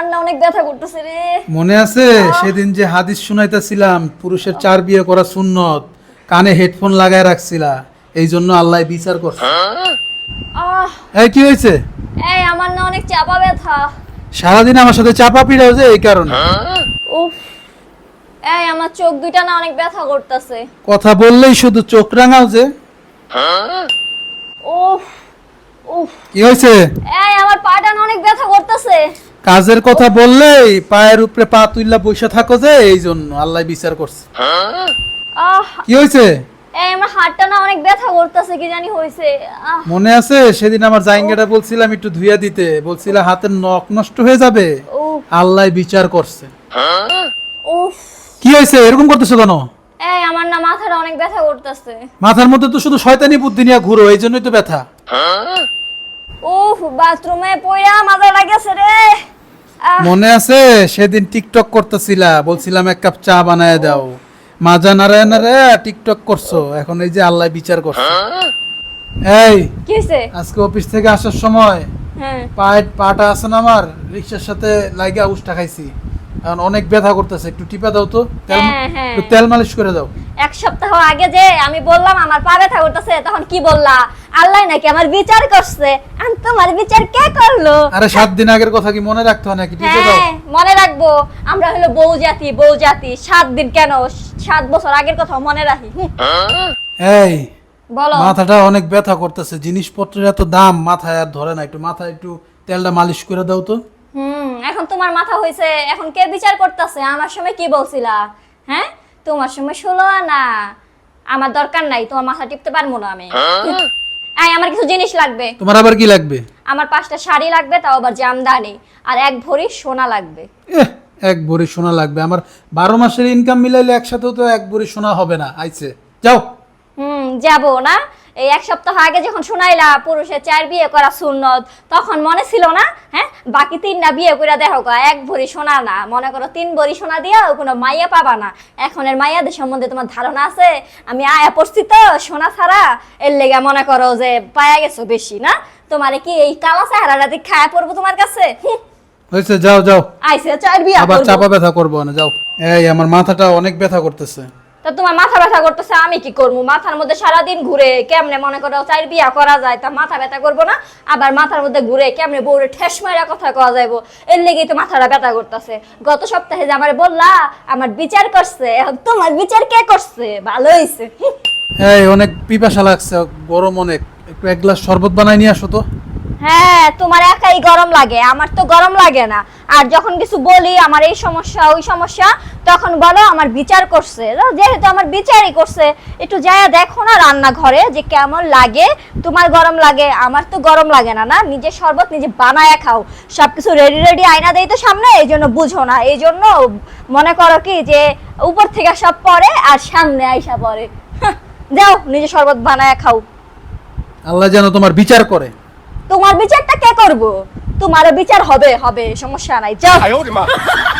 কান না অনেক ব্যথা করতেছে রে। মনে আছে? সেদিন যে হাদিস শুনাইতেছিলাম পুরুষের চার বিয়ে করা সুন্নত কানে হেডফোন লাগায় রাখছিলা এই জন্য আল্লাহ বিচার করছে। এই কি হয়েছে? এই আমার না অনেক চাপা ব্যথা। সারাদিন আমার সাথে চাপা পিড়াও যে এই কারণে। উফ। এই আমার চোখ দুইটা না অনেক ব্যথা করতেছে। কথা বললেই শুধু চোখ রাঙাও যে। উফ উফ। কি হয়েছে? এই আমার পাটা না অনেক ব্যথা করতেছে। কাজের কথা বললেই পায়ের উপরে পা তুইলা বসে থাকো যে এই জন্য আল্লাহ বিচার করছে। কি হয়েছে আমার হাতটা না অনেক ব্যথা করতেছে কি জানি হয়েছে মনে আছে? সেদিন আমার জাইঙ্গাটা বলছিলাম একটু ধুইয়া দিতে। হাতের নখ নষ্ট হয়ে যাবে। আল্লাহ বিচার করছে। কি হয়েছে এরকম করতেছো কেন? এই আমার না মাথাটা অনেক ব্যথা করতেছে। মাথার মধ্যে তো শুধু শয়তানি বুদ্ধি নিয়ে ঘুরো এই জন্যই তো ব্যথা। উফ বাথরুমে পয়রা মাথা লাগেছে রে। মনে আছে? সেদিন টিকটক করতেছিলা বলছিলাম এক কাপ চা বানায় দাও। মাজা নারায় নারায় টিকটক করছ এখন এই যে আল্লাহ বিচার করছ। এই কি হয়েছে আজকে অফিস থেকে আসার সময় হ্যাঁ। পায়ের পাটা আছে না আমার? রিক্সার সাথে লাগা উষ্টা খাইছি। এখন অনেক ব্যথা করতেছে একটু টিপা দাও তো তেল হ্যাঁ, হ্যাঁ। তেল মালিশ করে দাও। এক সপ্তাহ আগে যে আমি বললাম আমার পা ব্যথা করতেছে তখন কি বললা? আল্লাহ নাকি আমার বিচার করছে। আমি তোমার বিচার কে করল? আরে সাত দিন আগের কথা কি মনে রাখতে হয় নাকি? হ্যাঁ মনে রাখব। আমরা হলো বউ জাতি বউ জাতি। সাত দিন কেন? সাত বছর আগের কথা মনে রাখি। এই বলো। মাথাটা অনেক ব্যথা করতেছে। জিনিসপত্রের এত দাম মাথায় আর ধরে না। একটু মাথায় একটু তেলটা মালিশ করে দাও তো। হুম এখন তোমার মাথা হয়েছে এখন কে বিচার করতেছে? আমার সময় কি বলছিলা? হ্যাঁ? তোমার সময় ষোলো না আমার দরকার নাই তোমার মাথা টিপতে পারব না আমি। এই আমার কিছু জিনিস লাগবে। তোমার আবার কি লাগবে? আমার পাঁচটা শাড়ি লাগবে তাও আবার জামদানি। আর এক ভরি সোনা লাগবে। এক ভরি সোনা লাগবে। আমার বারো মাসের ইনকাম মিলাইলে একসাথে তো এক ভরি সোনা হবে না আইছে। যাও। হুম যাব না। এই এক সপ্তাহ আগে যখন শুনাইলা পুরুষের চার বিয়ে করা সুন্নত তখন মনে ছিল না হ্যাঁ? বাকি তিনটা বিয়ে করে দেখো এক ভরি সোনা না। মনে করো তিন ভরি সোনা দিয়া কোনো মাইয়া পাবা না। এখনের মাইয়াদের সম্বন্ধে তোমার ধারণা আছে? আমি আয়া পড়ছি তো সোনা ছাড়া। এর লেগে মনে করো যে পায়া গেছো বেশি না? তোমারে কি এই কালা চেহারাটা দিয়ে খায়া পড়ব তোমার কাছে? হয়েছে যাও যাও। আইসে চার বিয়ে আবার করব। চাপা ব্যথা করব না যাও। এই আমার মাথাটা অনেক ব্যথা করতেছে। তা তোমার মাথা ব্যথা করতেছে, আমি কি করব? মাথার মধ্যে সারাদিন ঘুরে কেমনে মনে করো চার বিয়া করা যায়, তা মাথা ব্যথা করব না? আবার মাথার মধ্যে ঘুরে কেমনে বউরে ঠেস মারা কথা কওয়া যাইবো? এর লেগেই তো মাথাটা ব্যথা করতেছে। গত সপ্তাহে যে আমার বললা, আমার বিচার করছে, এখন তোমার বিচার কে করছে? ভালো হইছে। হুঁ। এই, অনেক পিপাসা লাগছে, গরম অনেক। একটু এক গ্লাস শরবত বানাই নিয়ে আসো তো। হ্যাঁ তোমার একাই গরম লাগে, আমার তো গরম লাগে না। আর যখন কিছু বলি, আমার এই সমস্যা, ওই সমস্যা, তখন বলো আমার বিচার করছে। যেহেতু আমার বিচারই করছে, একটু যায় দেখো না রান্নাঘরে যে কেমন লাগে, তোমার গরম লাগে, আমার তো গরম লাগে না না? নিজে শরবত নিজে বানায় খাও। সবকিছু রেডি রেডি আয়না দেই তো সামনে, এই জন্য বুঝো না। এই জন্য মনে করো কি যে, উপর থেকে সব পরে আর সামনে আইসা পরে যাও, নিজে শরবত বানায় খাও। আল্লাহ যেন তোমার বিচার করে। তোমার বিচারটা কে করব? তোমার বিচার হবে হবে সমস্যা নাই যাও।